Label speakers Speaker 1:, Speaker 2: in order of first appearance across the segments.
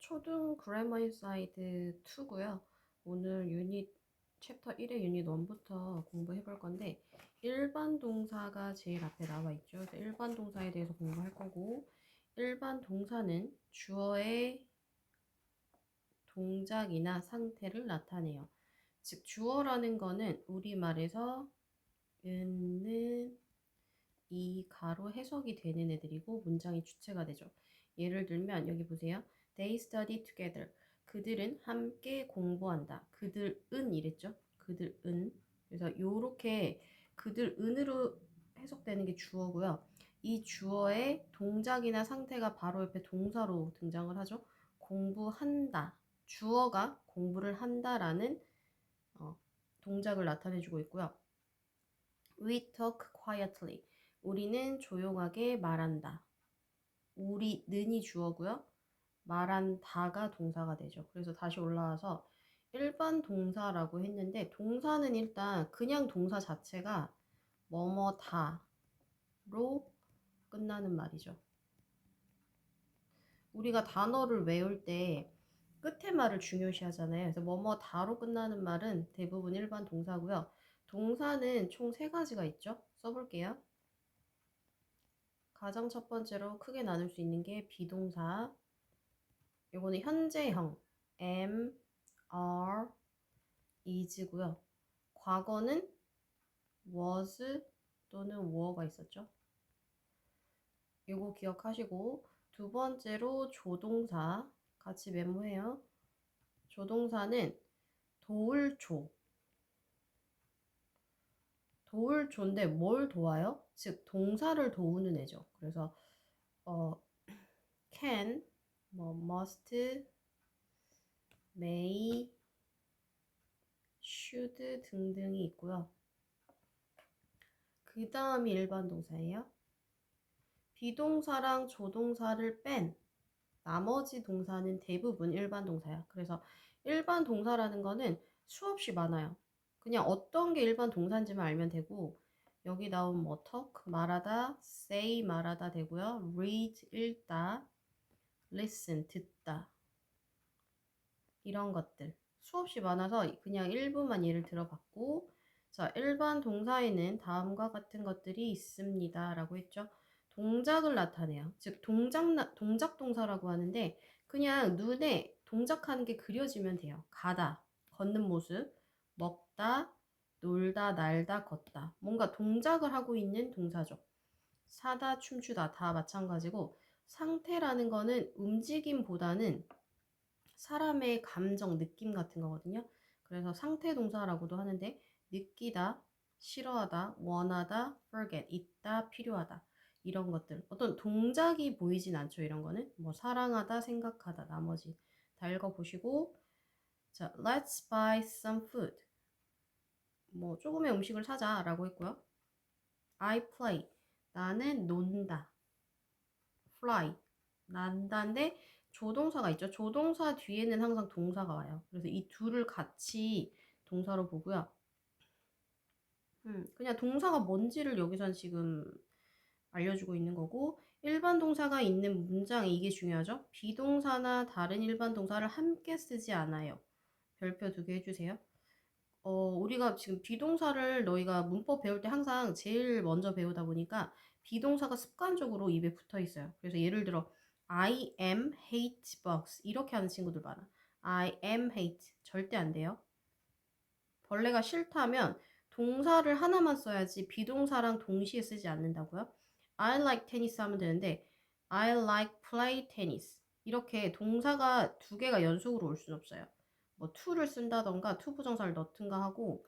Speaker 1: 초등 그래머 인 사이드 2고요. 오늘 유닛 챕터 1의 유닛 1부터 공부해 볼 건데 일반 동사가 제일 앞에 나와 있죠. 그래서 일반 동사에 대해서 공부할 거고 일반 동사는 주어의 동작이나 상태를 나타내요. 즉 주어라는 거는 우리말에서 은는 이 가로 해석이 되는 애들이고 문장이 주체가 되죠. 예를 들면 여기 보세요. They study together. 그들은 함께 공부한다. 그들은 이랬죠. 그들은. 그래서 요렇게 그들은으로 해석되는 게 주어고요. 이 주어의 동작이나 상태가 바로 옆에 동사로 등장을 하죠. 공부한다. 주어가 공부를 한다라는 어, 동작을 나타내주고 있고요. We talk quietly. 우리는 조용하게 말한다. 우리는이 주어고요. 말한다가 동사가 되죠. 그래서 다시 올라와서 일반 동사라고 했는데 동사는 일단 그냥 동사 자체가 뭐뭐다로 끝나는 말이죠. 우리가 단어를 외울 때 끝에 말을 중요시 하잖아요. 그래서 뭐뭐다로 끝나는 말은 대부분 일반 동사고요. 동사는 총 세 가지가 있죠. 써볼게요. 가장 첫 번째로 크게 나눌 수 있는 게 비동사. 요거는 현재형 am, are, is고요. 과거는 was 또는 were가 있었죠. 요거 기억하시고 두 번째로 조동사 같이 메모해요. 조동사는 도울 조. 도울 조인데 뭘 도와요? 즉 동사를 도우는 애죠. 그래서 어 can, 뭐 must, may, should 등등이 있고요. 그 다음이 일반 동사예요. 비동사랑 조동사를 뺀 나머지 동사는 대부분 일반 동사야. 그래서 일반 동사라는 거는 수없이 많아요. 그냥 어떤 게 일반 동사인지만 알면 되고 여기 나온 뭐 talk 말하다, say 말하다 되고요. read 읽다, listen 듣다 이런 것들 수없이 많아서 그냥 일부만 예를 들어봤고 자 일반 동사에는 다음과 같은 것들이 있습니다 라고 했죠. 동작을 나타내요. 즉 동작 동작 동사라고 하는데 그냥 눈에 동작하는 게 그려지면 돼요. 가다, 걷는 모습, 먹다, 놀다, 날다, 걷다. 뭔가 동작을 하고 있는 동사죠. 사다, 춤추다 다 마찬가지고 상태라는 거는 움직임보다는 사람의 감정, 느낌 같은 거거든요. 그래서 상태 동사라고도 하는데 느끼다, 싫어하다, 원하다, forget, 있다, 필요하다. 이런 것들. 어떤 동작이 보이진 않죠. 이런 거는. 뭐 사랑하다, 생각하다, 나머지 다 읽어보시고 자, let's buy some food. 뭐 조금의 음식을 사자라고 했고요. I play. 나는 논다. Fly. 난다인데 조동사가 있죠. 조동사 뒤에는 항상 동사가 와요. 그래서 이 둘을 같이 동사로 보고요. 음, 그냥 동사가 뭔지를 여기선 지금 알려주고 있는 거고 일반 동사가 있는 문장 이게 중요하죠. 비동사나 다른 일반 동사를 함께 쓰지 않아요. 별표 두 개 해주세요. 어, 우리가 지금 비동사를 너희가 문법 배울 때 항상 제일 먼저 배우다 보니까 비동사가 습관적으로 입에 붙어 있어요. 그래서 예를 들어 I am hate bugs 이렇게 하는 친구들 많아. I am hate 절대 안 돼요. 벌레가 싫다면 동사를 하나만 써야지 비동사랑 동시에 쓰지 않는다고요. I like tennis 하면 되는데 I like play tennis 이렇게 동사가 두 개가 연속으로 올 수는 없어요. 뭐 to를 쓴다던가 to 부정사를 넣든가 하고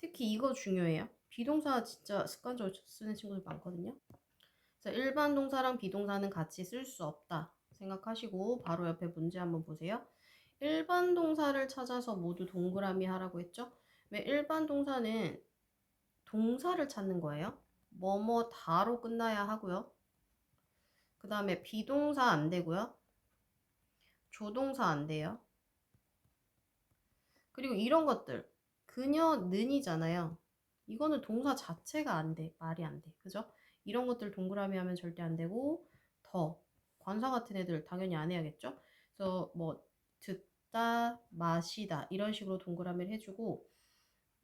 Speaker 1: 특히 이거 중요해요. 비동사 진짜 습관적으로 쓰는 친구들 많거든요. 자, 일반 동사랑 비동사는 같이 쓸 수 없다 생각하시고 바로 옆에 문제 한번 보세요. 일반 동사를 찾아서 모두 동그라미 하라고 했죠? 왜 일반 동사는 동사를 찾는 거예요. 뭐뭐 다로 끝나야 하고요. 그 다음에 비동사 안 되고요. 조동사 안 돼요. 그리고 이런 것들 그녀 는이잖아요. 이거는 동사 자체가 안 돼. 말이 안 돼. 그죠? 이런 것들 동그라미 하면 절대 안 되고 더 관사 같은 애들 당연히 안 해야겠죠? 그래서 뭐 듣다, 마시다 이런 식으로 동그라미를 해주고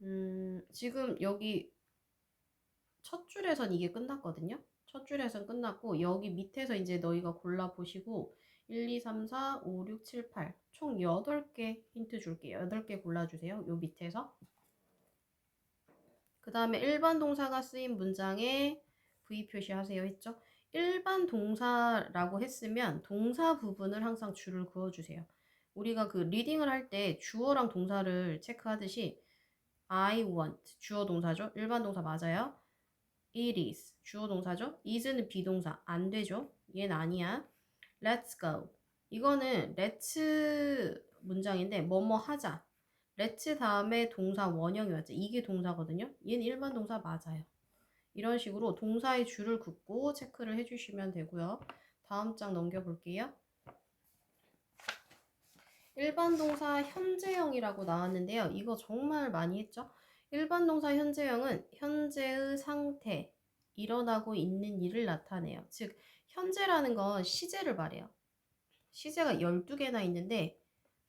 Speaker 1: 음, 지금 여기 첫 줄에선 이게 끝났거든요. 첫 줄에선 끝났고 여기 밑에서 이제 너희가 골라 보시고 1, 2, 3, 4, 5, 6, 7, 8. 총 8개 힌트 줄게요. 8개 골라주세요. 요 밑에서. 그 다음에 일반 동사가 쓰인 문장에 V 표시하세요 했죠? 일반 동사라고 했으면 동사 부분을 항상 줄을 그어주세요. 우리가 그 리딩을 할 때 주어랑 동사를 체크하듯이 I want 주어 동사죠? 일반 동사 맞아요? It is 주어 동사죠? is는 비동사 안 되죠? 얘는 아니야. Let's go 이거는 let's 문장인데 뭐뭐 하자. Let's 다음에 동사 원형이 왔죠. 이게 동사거든요. 얘는 일반 동사 맞아요. 이런 식으로 동사의 줄을 긋고 체크를 해주시면 되고요. 다음 장 넘겨볼게요. 일반 동사 현재형이라고 나왔는데요. 이거 정말 많이 했죠? 일반 동사 현재형은 현재의 상태, 일어나고 있는 일을 나타내요. 즉, 현재라는 건 시제를 말해요. 시제가 12개나 있는데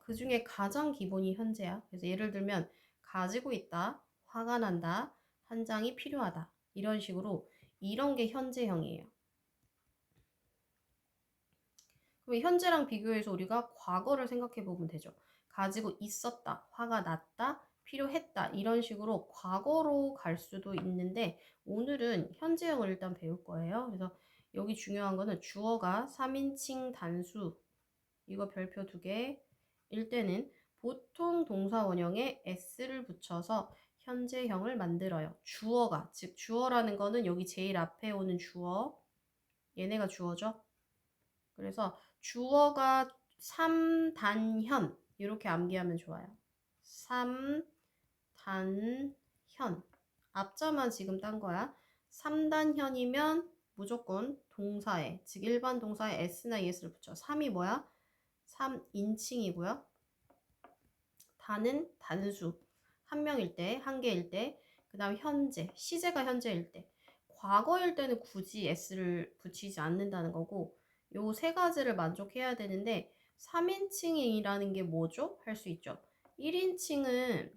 Speaker 1: 그 중에 가장 기본이 현재야. 그래서 예를 들면 가지고 있다, 화가 난다, 한 장이 필요하다. 이런 식으로 이런 게 현재형이에요. 그럼 현재랑 비교해서 우리가 과거를 생각해 보면 되죠. 가지고 있었다, 화가 났다, 필요했다 이런 식으로 과거로 갈 수도 있는데 오늘은 현재형을 일단 배울 거예요. 그래서 여기 중요한 거는 주어가 3인칭 단수 이거 별표 두 개. 일 때는 보통 동사 원형에 s를 붙여서 현재형을 만들어요. 주어가 즉 주어라는 거는 여기 제일 앞에 오는 주어 얘네가 주어죠. 그래서 주어가 3단현 이렇게 암기하면 좋아요. 3단현 앞자만 지금 딴 거야. 3단현이면 무조건 동사에 즉 일반 동사에 s나 es를 붙여. 3이 뭐야? 3인칭이고요. 단은 단수. 한 명일 때, 한 개일 때, 그 다음 현재, 시제가 현재일 때. 과거일 때는 굳이 s를 붙이지 않는다는 거고, 요 세 가지를 만족해야 되는데, 3인칭이라는 게 뭐죠? 할 수 있죠. 1인칭은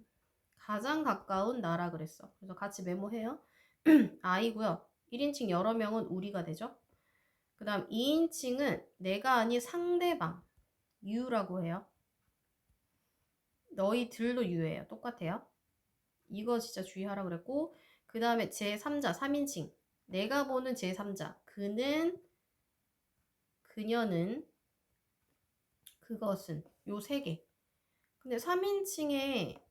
Speaker 1: 가장 가까운 나라 그랬어. 그래서 같이 메모해요. 아이고요. 1인칭 여러 명은 우리가 되죠. 그 다음 2인칭은 내가 아닌 상대방. You라고 해요. 너희들도 you예요. 똑같아요. 이거 진짜 주의하라 그랬고 그 다음에 제3자 3인칭 내가 보는 제3자 그는 그녀는 그것은 요 세 개. 근데 3인칭에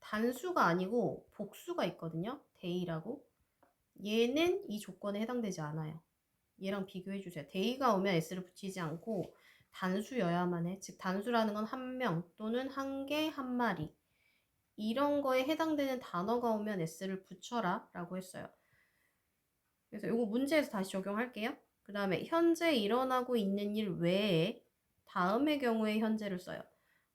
Speaker 1: 단수가 아니고 복수가 있거든요. 데이라고. 얘는 이 조건에 해당되지 않아요. 얘랑 비교해 주세요. 데이가 오면 s를 붙이지 않고 단수여야만 해. 즉 단수라는 건 한 명 또는 한 개, 한 마리. 이런 거에 해당되는 단어가 오면 s를 붙여라 라고 했어요. 그래서 이거 문제에서 다시 적용할게요. 그 다음에 현재 일어나고 있는 일 외에 다음의 경우에 현재를 써요.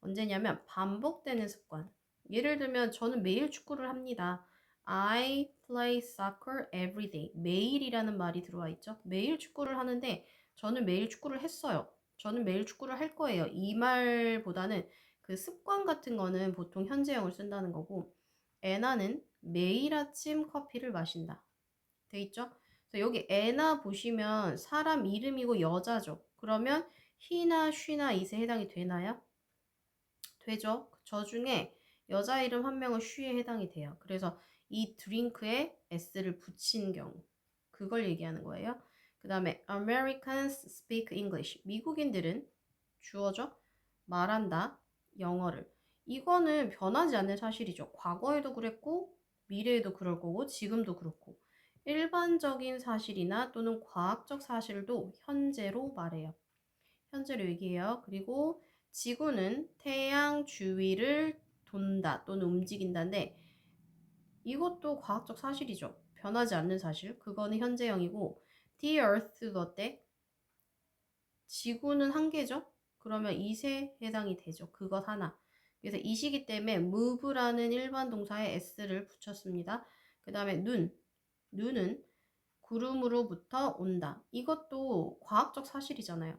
Speaker 1: 언제냐면 반복되는 습관. 예를 들면 저는 매일 축구를 합니다. I play soccer every day. 매일이라는 말이 들어와 있죠. 매일 축구를 하는데 저는 매일 축구를 했어요. 저는 매일 축구를 할 거예요. 이 말보다는 그 습관 같은 거는 보통 현재형을 쓴다는 거고 애나는 매일 아침 커피를 마신다. 돼 있죠? 여기 애나 보시면 사람 이름이고 여자죠. 그러면 he나 she나 it에 해당이 되나요? 되죠. 저 중에 여자 이름 한 명은 she에 해당이 돼요. 그래서 이 드링크에 s를 붙인 경우 그걸 얘기하는 거예요. 그 다음에 Americans speak English. 미국인들은 주어죠. 말한다. 영어를. 이거는 변하지 않는 사실이죠. 과거에도 그랬고 미래에도 그럴 거고 지금도 그렇고 일반적인 사실이나 또는 과학적 사실도 현재로 말해요. 현재로 얘기해요. 그리고 지구는 태양 주위를 돈다 또는 움직인다인데 이것도 과학적 사실이죠. 변하지 않는 사실. 그거는 현재형이고 The Earth도 어때? 지구는 한 개죠? 그러면 이세 해당이 되죠. 그것 하나. 그래서 이 시기 때문에 move라는 일반 동사에 s를 붙였습니다. 그 다음에 눈. 눈은 구름으로부터 온다. 이것도 과학적 사실이잖아요.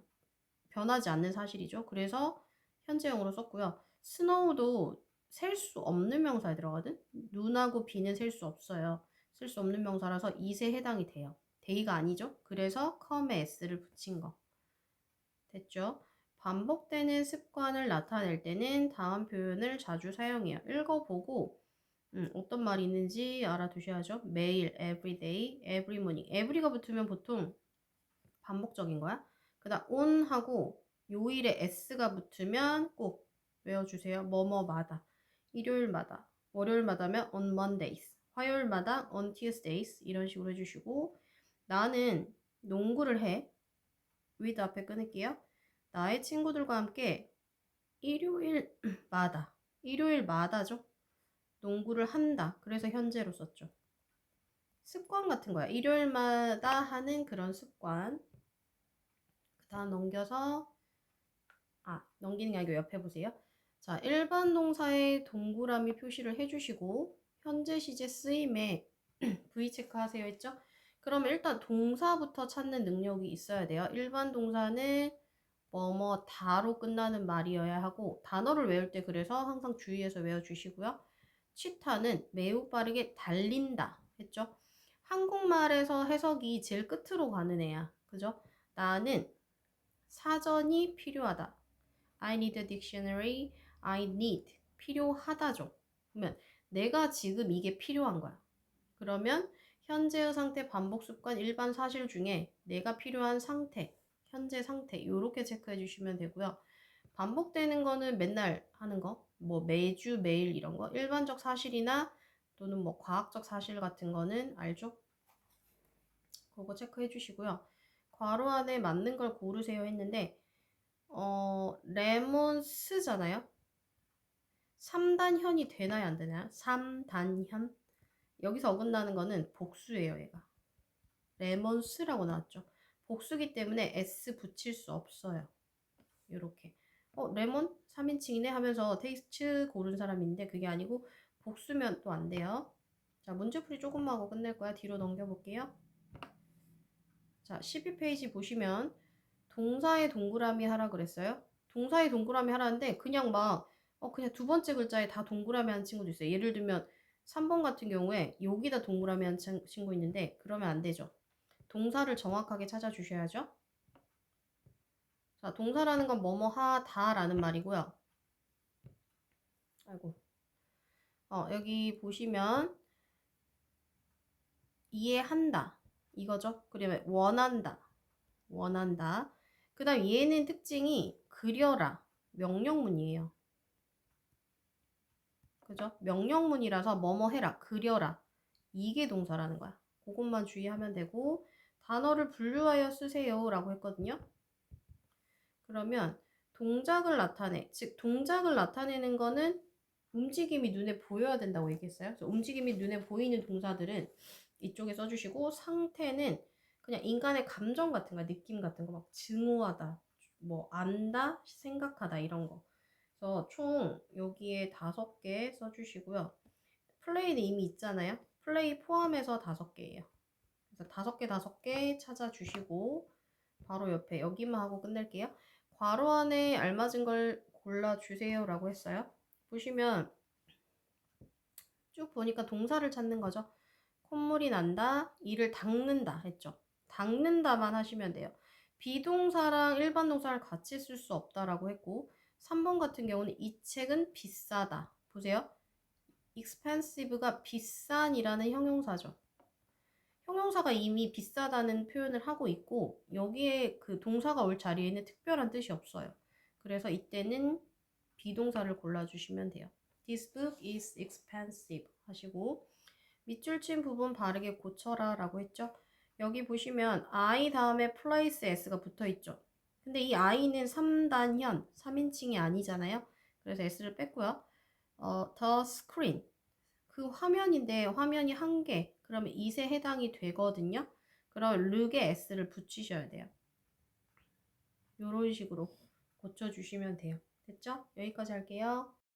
Speaker 1: 변하지 않는 사실이죠. 그래서 현재형으로 썼고요. 스노우도 셀 수 없는 명사에 들어가든 눈하고 비는 셀 수 없어요. 쓸 수 없는 명사라서 이세 해당이 돼요. 데이가 아니죠. 그래서 come에 s를 붙인 거. 됐죠? 반복되는 습관을 나타낼 때는 다음 표현을 자주 사용해요. 읽어보고 음, 어떤 말이 있는지 알아두셔야죠. 매일, every day, every morning. every가 붙으면 보통 반복적인 거야. 그 다음 on하고 요일에 s가 붙으면 꼭 외워주세요. 뭐뭐마다. 일요일마다. 월요일마다면 on Mondays. 화요일마다 on Tuesdays. 이런 식으로 해주시고 나는 농구를 해. with 앞에 끊을게요. 나의 친구들과 함께 일요일마다. 일요일마다죠. 농구를 한다. 그래서 현재로 썼죠. 습관 같은 거야. 일요일마다 하는 그런 습관. 그 다음 넘겨서 아 넘기는 게 아니고 옆에 보세요. 자 일반 동사의 동그라미 표시를 해주시고 현재 시제 쓰임에 V 체크하세요 했죠? 그러면 일단 동사부터 찾는 능력이 있어야 돼요. 일반 동사는 뭐뭐 다로 끝나는 말이어야 하고 단어를 외울 때 그래서 항상 주의해서 외워주시고요. 치타는 매우 빠르게 달린다 했죠? 한국말에서 해석이 제일 끝으로 가는 애야. 그죠? 나는 사전이 필요하다. I need a dictionary. I need. 필요하다죠. 그러면 내가 지금 이게 필요한 거야. 그러면 현재의 상태 반복 습관 일반 사실 중에 내가 필요한 상태, 현재 상태 이렇게 체크해 주시면 되고요. 반복되는 거는 맨날 하는 거, 뭐 매주 매일 이런 거, 일반적 사실이나 또는 뭐 과학적 사실 같은 거는 알죠? 그거 체크해 주시고요. 괄호 안에 맞는 걸 고르세요 했는데 어, 레몬스잖아요. 3단현이 되나요 안 되나요? 3단현 여기서 어긋나는 거는 복수예요 얘가. 레몬스라고 나왔죠. 복수기 때문에 S 붙일 수 없어요. 이렇게. 어 레몬? 3인칭이네? 하면서 테이스트 고른 사람인데 그게 아니고 복수면 또 안 돼요. 자 문제풀이 조금만 하고 끝낼 거야. 뒤로 넘겨볼게요. 자 12페이지 보시면 동사의 동그라미 하라 그랬어요. 동사의 동그라미 하라는데 그냥 막 어, 그냥 두 번째 글자에 다 동그라미 한 친구도 있어요. 예를 들면 3번 같은 경우에 여기다 동그라미 한 친- 친구 있는데 그러면 안 되죠. 동사를 정확하게 찾아주셔야죠. 자, 동사라는 건 뭐뭐 하다라는 말이고요. 아이고. 어, 여기 보시면 이해한다. 이거죠. 그러면 원한다. 원한다. 그 다음 얘는 특징이 그려라. 명령문이에요. 그죠? 명령문이라서 뭐뭐 해라, 그려라. 이게 동사라는 거야. 그것만 주의하면 되고 단어를 분류하여 쓰세요 라고 했거든요. 그러면 동작을 나타내. 즉 동작을 나타내는 거는 움직임이 눈에 보여야 된다고 얘기했어요. 움직임이 눈에 보이는 동사들은 이쪽에 써주시고 상태는 그냥 인간의 감정 같은 거, 느낌 같은 거 막 증오하다, 뭐 안다, 생각하다 이런 거. 그래서 총 여기에 다섯 개 써주시고요. 플레이는 이미 있잖아요. 플레이 포함해서 다섯 개예요. 그래서 다섯 개 다섯 개 찾아주시고 바로 옆에 여기만 하고 끝낼게요. 괄호 안에 알맞은 걸 골라주세요 라고 했어요. 보시면 쭉 보니까 동사를 찾는 거죠. 콧물이 난다, 이를 닦는다 했죠. 닦는다만 하시면 돼요. 비동사랑 일반 동사를 같이 쓸 수 없다라고 했고 3번 같은 경우는 이 책은 비싸다. 보세요. expensive가 비싼이라는 형용사죠. 형용사가 이미 비싸다는 표현을 하고 있고 여기에 그 동사가 올 자리에는 특별한 뜻이 없어요. 그래서 이때는 비동사를 골라주시면 돼요. This book is expensive 하시고 밑줄 친 부분 바르게 고쳐라 라고 했죠. 여기 보시면 I 다음에 place s가 붙어 있죠. 근데 이 I는 3단현, 3인칭이 아니잖아요. 그래서 S를 뺐고요. 어, the screen. 그 화면인데 화면이 한 개. 그러면 이세 해당이 되거든요. 그럼 르게 S를 붙이셔야 돼요. 이런 식으로 고쳐주시면 돼요. 됐죠? 여기까지 할게요.